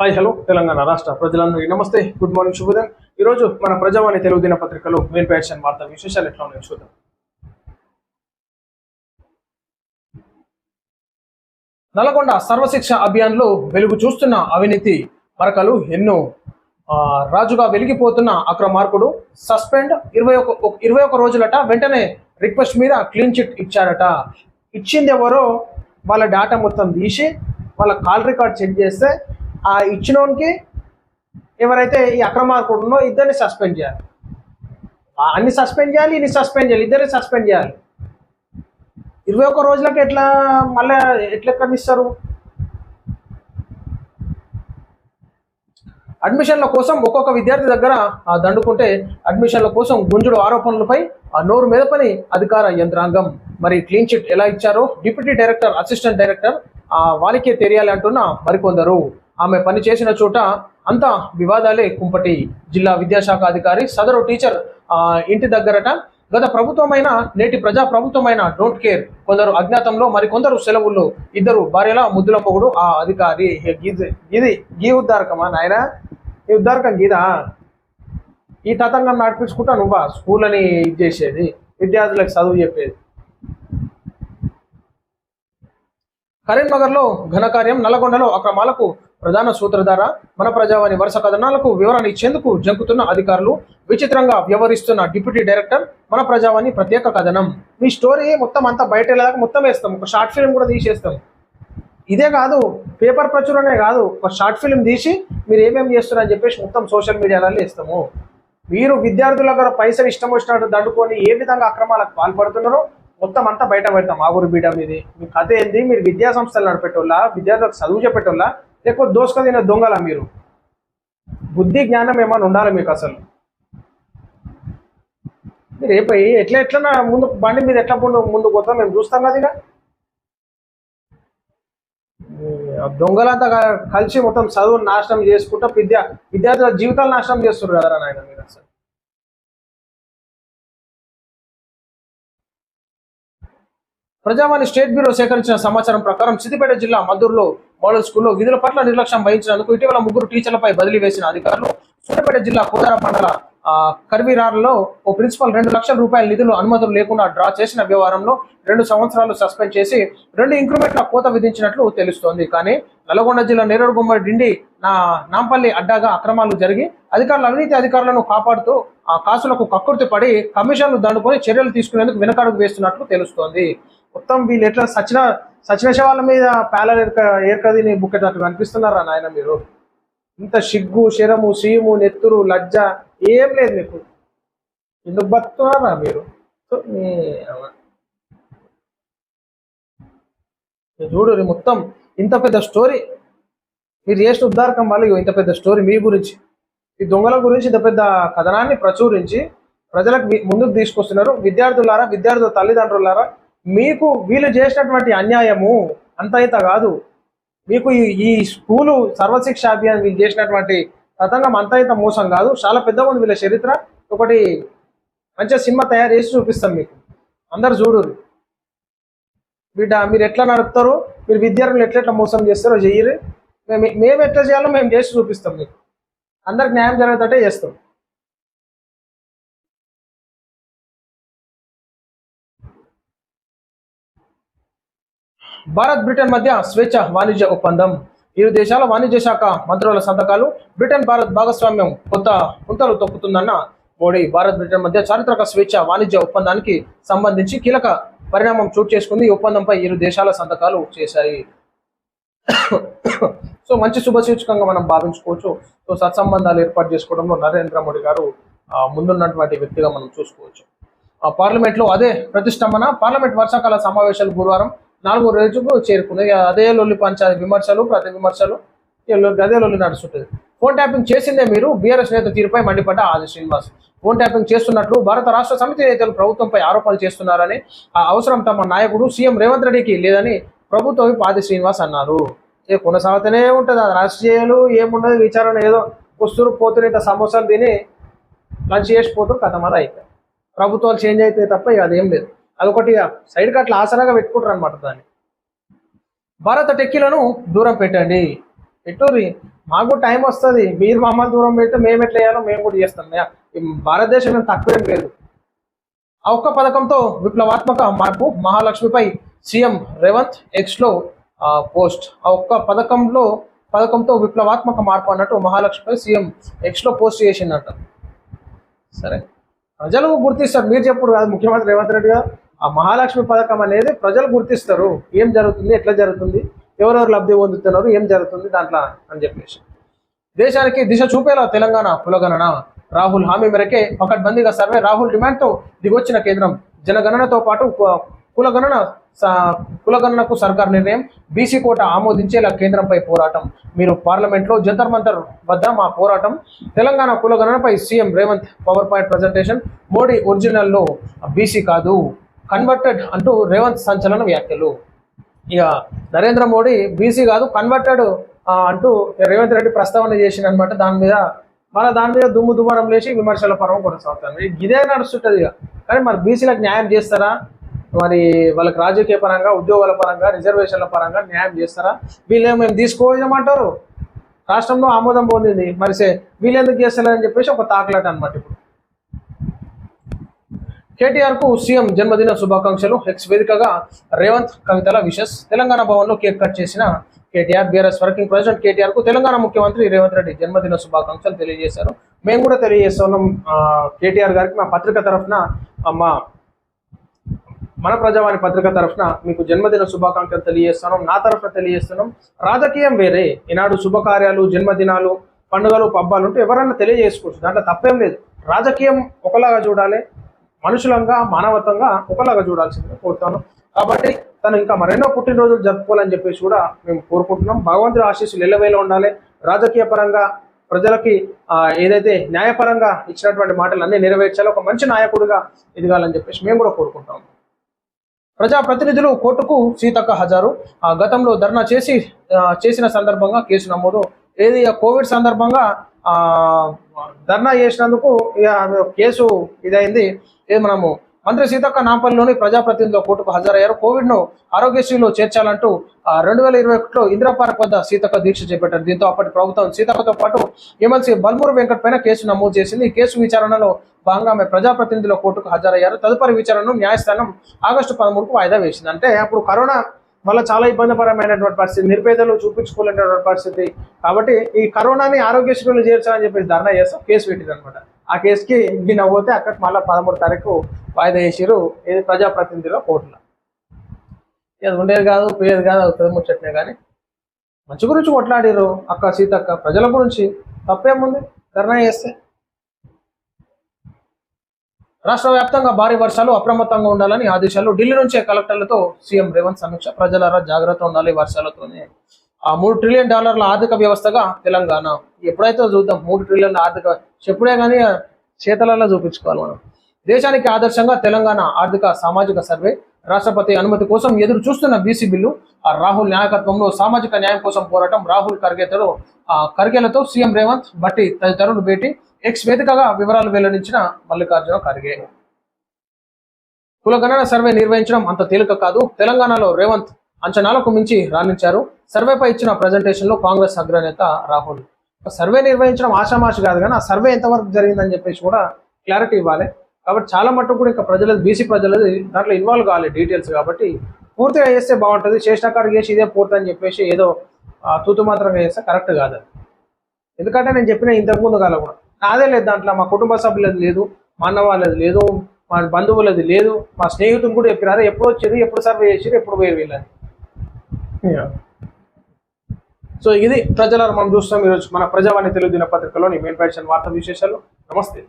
Hi hello Telangana రాష్ట్ర ప్రజలందరికీ నమస్తే. గుడ్ మార్నింగ్ శుభోదయం. ఈరోజు మన ప్రజావాణి తెలుగు దినపత్రికలో మెయిన్ ప్యాషన్ వార్త విశేషాలు ఎట్లా ఉన్నాయో చూద్దాం. నల్గొండ సర్వశిక్ష అభియాన్లో వెలుగు చూస్తున్న అవినీతి మరకలు ఎన్నో రాజుగా వెలిగిపోతున్న అక్రమార్కుడు సస్పెండ్ ఇరవై ఒక ఇరవై ఒక రోజులట వెంటనే రిక్వెస్ట్ మీద క్లీన్ చిట్ ఇచ్చారట. ఇచ్చింది ఎవరో వాళ్ళ డేటా మొత్తం తీసి వాళ్ళ కాల్ రికార్డ్ చెక్ చేస్తే ఆ ఇచ్చినోనికి ఎవరైతే ఈ అక్రమార్కుడు ఉన్నో ఇద్దరిని సస్పెండ్ చేయాలి. అన్ని సస్పెండ్ చేయాలి ఇన్ని సస్పెండ్ చేయాలి ఇద్దరిని సస్పెండ్ చేయాలి. ఇరవై ఒక్క రోజులకు ఎట్లా మళ్ళీ ఎట్లా కనిపిస్తారు? అడ్మిషన్ల కోసం ఒక్కొక్క విద్యార్థి దగ్గర దండుకుంటే అడ్మిషన్ల కోసం గుంజుడు ఆరోపణలపై ఆ నోరు మీద పని అధికార యంత్రాంగం. మరి క్లీన్ చిట్ ఎలా ఇచ్చారో డిప్యూటీ డైరెక్టర్ అసిస్టెంట్ డైరెక్టర్ ఆ, వాళ్ళకే తెలియాలి అంటున్న మరికొందరు. ఆమె పని చేసిన చోట అంతా వివాదాలే కుంపటి. జిల్లా విద్యాశాఖ అధికారి సదరు టీచర్ ఆ, ఇంటి దగ్గరట. గత ప్రభుత్వమైన నేటి ప్రజా ప్రభుత్వమైన డోంట్ కేర్. కొందరు అజ్ఞాతంలో మరికొందరు సెలవుల్లో. ఇద్దరు భార్యల ముద్దుల పొగుడు ఆ అధికారి. ఇది గీ ఉద్దారకమా నాయన? ఈ ఉద్దారకం గీదా? ఈ తతంగం నడిపించుకుంటా నువ్వా? స్కూల్ అని ఇది చేసేది. విద్యార్థులకు చదువు చెప్పేది. కరీంనగర్లో ఘనకార్యం నల్లగొండలో అక్రమాలకు ప్రధాన సూత్రధార మన ప్రజావాణి వరుస కథనాలకు వివరణ ఇచ్చేందుకు జంకుతున్న అధికారులు విచిత్రంగా వ్యవహరిస్తున్న డిప్యూటీ డైరెక్టర్ మన ప్రజావాణి ప్రత్యేక కథనం. మీ స్టోరీ మొత్తం అంతా బయట వెళ్ళాక మొత్తం వేస్తాం. ఒక షార్ట్ ఫిల్మ్ కూడా తీసేస్తాం. ఇదే కాదు పేపర్ ప్రచురణే కాదు ఒక షార్ట్ ఫిల్మ్ తీసి మీరు ఏమేమి చేస్తున్నారని చెప్పేసి మొత్తం సోషల్ మీడియాలలో ఇస్తాము మీరు విద్యార్థుల దగ్గర పైసలు ఇష్టం వచ్చినట్టు దండుకొని ఏ విధంగా అక్రమాలకు పాల్పడుతున్నారో మొత్తం అంతా బయట పెడతాం. ఆ ఊరు బీట మీది. మీ కథ ఏంది? మీరు విద్యా సంస్థలు నడిపేటోళ్ళ? విద్యార్థులకు చదువు చెప్పేటోళ్ళ? లేకపోతే దోసుక తినే దొంగల మీరు? బుద్ధి జ్ఞానం ఏమైనా ఉండాలి మీకు అసలు? మీరు ఎట్లా ఎట్లా ముందు బండి మీద ఎట్లా ముందు ముందుకు పోతాం మేము చూస్తాం కదా ఇక. దొంగలంతా కలిసి మొత్తం చదువు నాశనం చేసుకుంటా విద్యా విద్యార్థుల జీవితాలు నాశనం చేస్తున్నారు కదరా నాయన మీరు అసలు. ప్రజావాణి స్టేట్ బ్యూరో సేకరించిన సమాచారం ప్రకారం సిద్దిపేట జిల్లా మద్దూరులో మోడల్ స్కూల్లో విధుల పట్ల నిర్లక్ష్యం వహించినందుకు ఇటీవల ముగ్గురు టీచర్లపై బదిలీ వేసిన అధికారులు సూర్యాపేట జిల్లా కోదార మండల ఆ, కర్వీరార్లో ఓ ప్రిన్సిపల్ రెండు లక్షల రూపాయల నిధులు అనుమతులు లేకుండా డ్రా చేసిన వ్యవహారంలో రెండు సంవత్సరాలు సస్పెండ్ చేసి రెండు ఇంక్రిమెంట్ల కోత విధించినట్లు తెలుస్తోంది. కానీ నల్గొండ జిల్లా నేరడుగుమ్మ డిండి నా నాంపల్లి అడ్డాగా అక్రమాలు జరిగి అధికారులు అవినీతి అధికారులను కాపాడుతూ ఆ కాసులకు కక్కుర్తి పడి కమిషన్లు దండుకొని చర్యలు తీసుకునేందుకు వెనకాడుకు వేస్తున్నట్లు తెలుస్తోంది. మొత్తం వీళ్ళు ఎట్లా సచిన సచిన వాళ్ళ మీద ప్యాలర్ ఏర్క ఏర్కదిని బుక్కెటట్టు కనిపిస్తున్నారా నాయన మీరు? ఇంత సిగ్గు శరము సీము నెత్తురు లజ్జ ఏం లేదు మీకు. ఎందుకు బతున్నారా మీరు? సో మీ- చూడు మొత్తం ఇంత పెద్ద స్టోరీ. మీరు చేసిన ఉద్దారకం వల్ల ఇంత పెద్ద స్టోరీ మీ గురించి. ఈ దొంగల గురించి ఇంత పెద్ద కథనాన్ని ప్రచురించి ప్రజలకు ముందుకు తీసుకొస్తున్నారు. విద్యార్థులారా విద్యార్థుల తల్లిదండ్రులారా మీకు వీళ్ళు చేసినటువంటి అన్యాయము అంత ఇంత కాదు. మీకు ఈ ఈ స్కూలు సర్వశిక్ష అభియాన్ వీళ్ళు చేసినటువంటి తతంగం అంత ఇంత మోసం కాదు. చాలా పెద్దగా ఉంది వీళ్ళ చరిత్ర. ఒకటి మంచిగా సినిమా తయారు చేసి చూపిస్తాం మీకు. అందరు చూడరు బిడ్డ మీరు ఎట్లా నడుపుతారో మీరు విద్యార్థులు ఎట్లా ఎట్లా మోసం చేస్తారో చెయ్యరు మేము మేము ఎట్లా చేయాలో మేము చేసి చూపిస్తాం మీకు. అందరికి న్యాయం జరిగేటట్టే చేస్తాం. భారత్ బ్రిటన్ మధ్య స్వేచ్ఛ వాణిజ్య ఒప్పందం. ఇరు దేశాల వాణిజ్య శాఖ మంత్రుల సంతకాలు బ్రిటన్ భారత్ భాగస్వామ్యం కొత్త కుంతలు తొక్కుతుందన్న మోడీ భారత్ బ్రిటన్ మధ్య చారిత్రక స్వేచ్ఛ వాణిజ్య ఒప్పందానికి సంబంధించి కీలక పరిణామం చోటు చేసుకుంది ఈ ఒప్పందంపై ఇరు దేశాల సంతకాలు చేశాయి. సో మంచి శుభసూచకంగా మనం భావించుకోవచ్చు. సో సత్సంబంధాలు ఏర్పాటు చేసుకోవడంలో నరేంద్ర మోడీ గారు ముందున్నటువంటి వ్యక్తిగా మనం చూసుకోవచ్చు. ఆ అదే ప్రతిష్టంభన పార్లమెంట్ వర్షాకాల సమావేశాలు గురువారం నాలుగో రోజుకు చేరుకున్నాయి. అదే లొల్లి పంచాయతీ విమర్శలు ప్రతి విమర్శలు లొల్లి- అదే లొల్లి నడుస్తుంటుంది. ఫోన్ ట్యాపింగ్ చేసిందే మీరు బీఆర్ఎస్ నేత తీరుపై మండిపడ్డ ఆది శ్రీనివాస్. ఫోన్ ట్యాపింగ్ చేస్తున్నట్లు భారత రాష్ట్ర సమితి నేతలు ప్రభుత్వంపై ఆరోపణలు చేస్తున్నారని ఆ అవసరం తమ నాయకుడు సీఎం రేవంత్ రెడ్డికి లేదని ప్రభుత్వం ఆది శ్రీనివాస్ అన్నారు. ఏ కొనసాగుతూనే ఉంటుంది. అది రాజకీయాలు ఏముండదు విచారణ ఏదో వస్తురు పోతున్న ఇంత సమోసాలు తిని లంచ్ చేసిపోతూ కథ మరి అయిపోయి ప్రభుత్వాలు చేంజ్ అయితే తప్ప ఇక అదేం లేదు. అదొకటి సైడ్కి అట్లా ఆసరాగా పెట్టుకుంటారు అనమాట దాన్ని. భారత టెక్కీలను దూరం పెట్టండి. పెట్టుర్రి మాకు టైం వస్తుంది. మీరు మమ్మల్ని దూరం పెడితే మేము ఎట్లా చేయాలో మేము కూడా చేస్తాం. భారతదేశం తక్కువేం లేదు. ఆ ఒక్క పథకంతో విప్లవాత్మక మార్పు మహాలక్ష్మిపై సీఎం రేవంత్ ఎక్స్లో పోస్ట్. ఆ ఒక్క పథకంలో పథకంతో విప్లవాత్మక మార్పు అన్నట్టు మహాలక్ష్మిపై సీఎం ఎక్స్లో పోస్ట్ చేసిందంట. సరే. ప్రజలు గుర్తిస్తారు. మీరు చెప్పుడు కాదు ముఖ్యమంత్రి రేవంత్ రెడ్డి గారు. ఆ మహాలక్ష్మి పథకం అనేది ప్రజలు గుర్తిస్తారు. ఏం జరుగుతుంది? ఎట్లా జరుగుతుంది? ఎవరెవరు లబ్ధి పొందుతున్నారు? ఏం జరుగుతుంది? దాంట్లో అని చెప్పేసి. దేశానికి దిశ చూపేలా తెలంగాణ కులగణన. రాహుల్ హామీ మేరకే పకడ్బందీగా సర్వే రాహుల్ డిమాండ్తో దిగొచ్చిన కేంద్రం. జనగణనతో పాటు కులగణన స- కులగణనకు సర్కార్ నిర్ణయం. బీసీ కోట ఆమోదించేలా కేంద్రంపై పోరాటం. మీరు పార్లమెంట్లో జంతర్ మంతర్ వద్ద మా పోరాటం. Telangana కులగణనపై CM Revanth power point presentation. Modi ఒరిజినల్లో BC కాదు. కన్వర్టెడ్ అంటూ రేవంత్ సంచలన వ్యాఖ్యలు. ఇక నరేంద్ర మోడీ బీసీ కాదు కన్వర్టెడ్ అంటూ రేవంత్ రెడ్డి ప్రస్తావన చేసిన అనమాట దాని మీద మళ్ళీ దాని మీద దుమ్ము దుమారం లేచి విమర్శల పర్వం కొనసాగుతుంది. ఇదే నడుస్తుంటుంది ఇక. కానీ మరి బీసీలకు న్యాయం చేస్తారా? మరి వాళ్ళకి రాజకీయ పరంగా ఉద్యోగాల పరంగా రిజర్వేషన్ల పరంగా న్యాయం చేస్తారా? వీళ్ళేమో మేము తీసుకోవడమంటారు రాష్ట్రంలో ఆమోదం పొందింది. మరి సే- వీళ్ళు ఎందుకు చెప్పేసి ఒక తాకలాట అనమాట ఇప్పుడు. కేటీఆర్కు సీఎం జన్మదిన శుభాకాంక్షలు. ఎక్స్ వేదికగా రేవంత్ కవితల విషస్. తెలంగాణ భవన్లో కేక్ కట్ చేసిన కేటీఆర్ బీఆర్ఎస్ వర్కింగ్ ప్రెసిడెంట్ కేటీఆర్కు తెలంగాణ ముఖ్యమంత్రి రేవంత్ రెడ్డి జన్మదిన శుభాకాంక్షలు తెలియజేశారు. మేము కూడా తెలియజేస్తున్నాం కేటీఆర్ గారికి మా పత్రిక తరఫున మా మన ప్రజావాణి పత్రిక తరఫున మీకు జన్మదిన శుభాకాంక్షలు తెలియజేస్తున్నాం. నా తరఫున తెలియజేస్తున్నాం రాజకీయం వేరే. ఈనాడు శుభకార్యాలు జన్మదినాలు పండుగలు పబ్బాలు ఉంటే ఎవరన్నా తెలియజేసుకోవచ్చు. దాంట్లో తప్పేం లేదు. రాజకీయం ఒకలాగా చూడాలి. మనుషులంగా మానవత్వంగా ఒకలాగా చూడాల్సిందిగా కోరుతాను. కాబట్టి తను ఇంకా మరెన్నో పుట్టినరోజులు జరుపుకోవాలని చెప్పేసి కూడా మేము కోరుకుంటున్నాం. భగవంతుడి ఆశీస్సులు ఎల్లవేళ ఉండాలి. రాజకీయ పరంగా ప్రజలకి ఏదైతే న్యాయపరంగా ఇచ్చినటువంటి మాటలు అన్నీ నెరవేర్చాలో. ఒక మంచి నాయకుడిగా ఎదగాలని చెప్పేసి మేము కూడా కోరుకుంటాం. ప్రజాప్రతినిధులు కోర్టుకు సీతక్క హజారు. ఆ, గతంలో ధర్నా చేసి చేసిన సందర్భంగా కేసు నమోదు. ఏది కోవిడ్ సందర్భంగా ధర్నా చేసినందుకు ఇక కేసు ఇదైంది. ఇది మనము మంత్రి సీతక్క నాంపల్లిలోని ప్రజాప్రతినిధుల కోర్టుకు హాజరయ్యారు. కోవిడ్ను ఆరోగ్యశ్రీలో చేర్చాలంటూ రెండు వేల ఇరవై ఒకటిలో ఇందిరా పార్క్ వద్ద సీతక్క దీక్ష చేపట్టారు. దీంతో అప్పటి ప్రభుత్వం సీతక్కతో పాటు ఎమ్మెల్సీ బల్మూరు వెంకట్ పైన కేసు నమోదు చేసింది. కేసు విచారణలో భాగంగా ఆమె ప్రజాప్రతినిధుల కోర్టుకు హాజరయ్యారు. తదుపరి విచారణను న్యాయస్థానం ఆగస్టు పదమూడుకు వాయిదా వేసింది. అంటే అప్పుడు కరోనా మళ్ళీ చాలా ఇబ్బందికరమైనటువంటి పరిస్థితి నిరుపేదలు చూపించుకోలేనటువంటి పరిస్థితి. కాబట్టి ఈ కరోనాని ఆరోగ్యశ్రీలో చేర్చాలని చెప్పేసి ధర్నా చేస్తాం కేసు పెట్టింది అనమాట ఆ కేసుకి ఈయన అవ్వతే అక్కడ మళ్ళీ పదమూడు తారీఖు వాయిదా వేసారు ఇది ప్రజాప్రతినిధుల కోర్టులో. ఏది ఉండేది కాదు పోయేది కాదు అవుతుంది ముచ్చట్నే కానీ. మంచి గురించి కొట్లాడారు అక్క సీతక్క ప్రజల గురించి. తప్పేముంది? ధర్నా చేస్తే. రాష్ట్ర వ్యాప్తంగా భారీ వర్షాలు అప్రమత్తంగా ఉండాలని ఆదేశాలు. ఢిల్లీ నుంచే కలెక్టర్లతో సీఎం రేవంత్ సమీక్ష. ప్రజలారా జాగ్రత్త ఉండాలి వర్షాలతోనే. ఆ మూడు ట్రిలియన్ డాలర్ల ఆర్థిక వ్యవస్థగా తెలంగాణ. ఎప్పుడైతే చూద్దాం మూడు ట్రిలియన్ ఆర్థిక చెప్పుడే కానీ చేతలలో చూపించుకోవాలి మనం. దేశానికి ఆదర్శంగా తెలంగాణ ఆర్థిక సామాజిక సర్వే. రాష్ట్రపతి అనుమతి కోసం ఎదురు చూస్తున్న బీసీ బిల్లు. ఆ రాహుల్ నాయకత్వంలో సామాజిక న్యాయం కోసం పోరాటం. రాహుల్ ఖర్గేతో ఆ ఖర్గేలతో సీఎం రేవంత్ బట్టి తదితరులు భేటీ. ఎక్స్ వేదికగా వివరాలు వెల్లడించిన మల్లికార్జున ఖర్గే. కులగణన సర్వే నిర్వహించడం అంత తేలిక కాదు. తెలంగాణలో రేవంత్ అంచనాలకు మించి రాణించారు. సర్వేపై ఇచ్చిన ప్రజెంటేషన్లో కాంగ్రెస్ అగ్రనేత రాహుల్. సర్వే నిర్వహించడం ఆషామాషి కాదు కానీ ఆ సర్వే ఎంతవరకు జరిగిందని చెప్పేసి కూడా క్లారిటీ ఇవ్వాలి. కాబట్టి చాలా మట్టుకు కూడా ఇంకా ప్రజలది బీసీ ప్రజలది దాంట్లో ఇన్వాల్వ్ కావాలి డీటెయిల్స్ కాబట్టి. పూర్తిగా చేస్తే బాగుంటుంది. చేసిన కాడికి చేసి ఇదే పూర్తి అని చెప్పేసి ఏదో తూతు మాత్రమే చేస్తే కరెక్ట్ కాదు ఎందుకంటే నేను చెప్పిన ఇంతకుముందు కాలం కూడా నాదే లేదు దాంట్లో మా కుటుంబ సభ్యులది లేదు మా అన్న వాళ్ళది లేదు మా బంధువులది లేదు మా స్నేహితులు కూడా చెప్పినారు ఎప్పుడు వచ్చారు ఎప్పుడు సర్వే చేసారు ఎప్పుడు పోయి వీళ్ళని సో ఇది ప్రజల మనం చూస్తాం ఈరోజు మన ప్రజావాణి తెలుగు దినపత్రికలోని మెయిన్ ప్యాషన్ వార్తా విశేషాలు. నమస్తే.